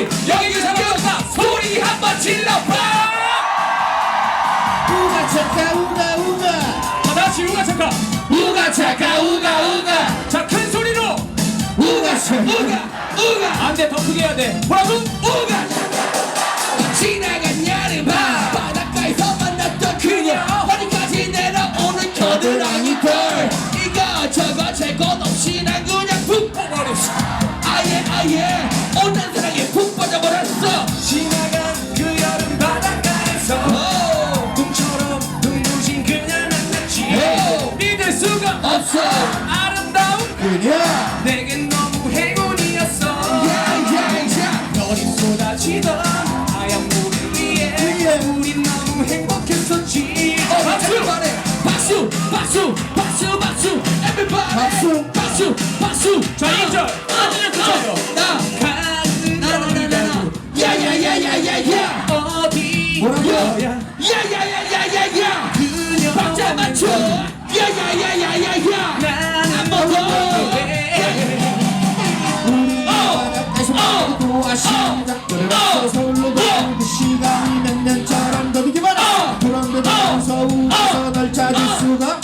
여기 그 사람 없다. 소리 한번 질러봐 우가 착하 우가 우가. 자 다시 우가 착하 우가 착하 우가 우가. 자 큰 소리로. 우가 착하 우가 우가. 안돼 더 크게 해야 돼. 뭐라고? 우가 지나간 여름밤 바닷가에서 만났던 그녀. 어디까지 내려오는 겨드랑이 털. 이거 저거 제것 없이 난 그냥 푹 퍼버렸어. 아예 아예 수가 없어 아름다운 그녀 내겐 너무 행운이었어 야야야 별이 쏟아지던 하얀 물 위에 예. 우린 너무 행복했었지 어, 박수! 박수! 박수! 박수! 박수! everybody! 박수! 박수! 박수! 자, 2절! 아니면 9절! 나! 가는 나나나나나! 야야야야야야! 어디 뭐라고? 야 야야야야야야! 그녀 박자 맞춰! 야야야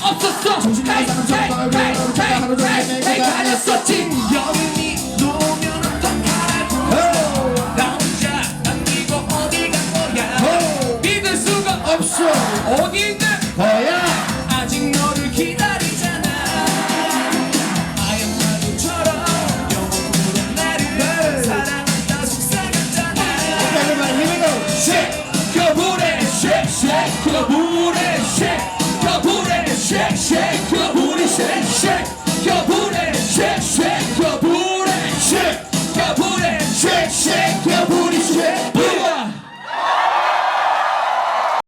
없었어! 정신 나간 사람 정말 외로운 자가 하루 종일 내가 다녔었지 여름이 오면 어떡하라고 나 혼자 남기고 어디 간 거야 믿을 수가 없어 어디 있는 shake shake 그 물에 shake shake 그 물에 shake shake 그 물에 shake 그 물에 shake shake 그 물에 shake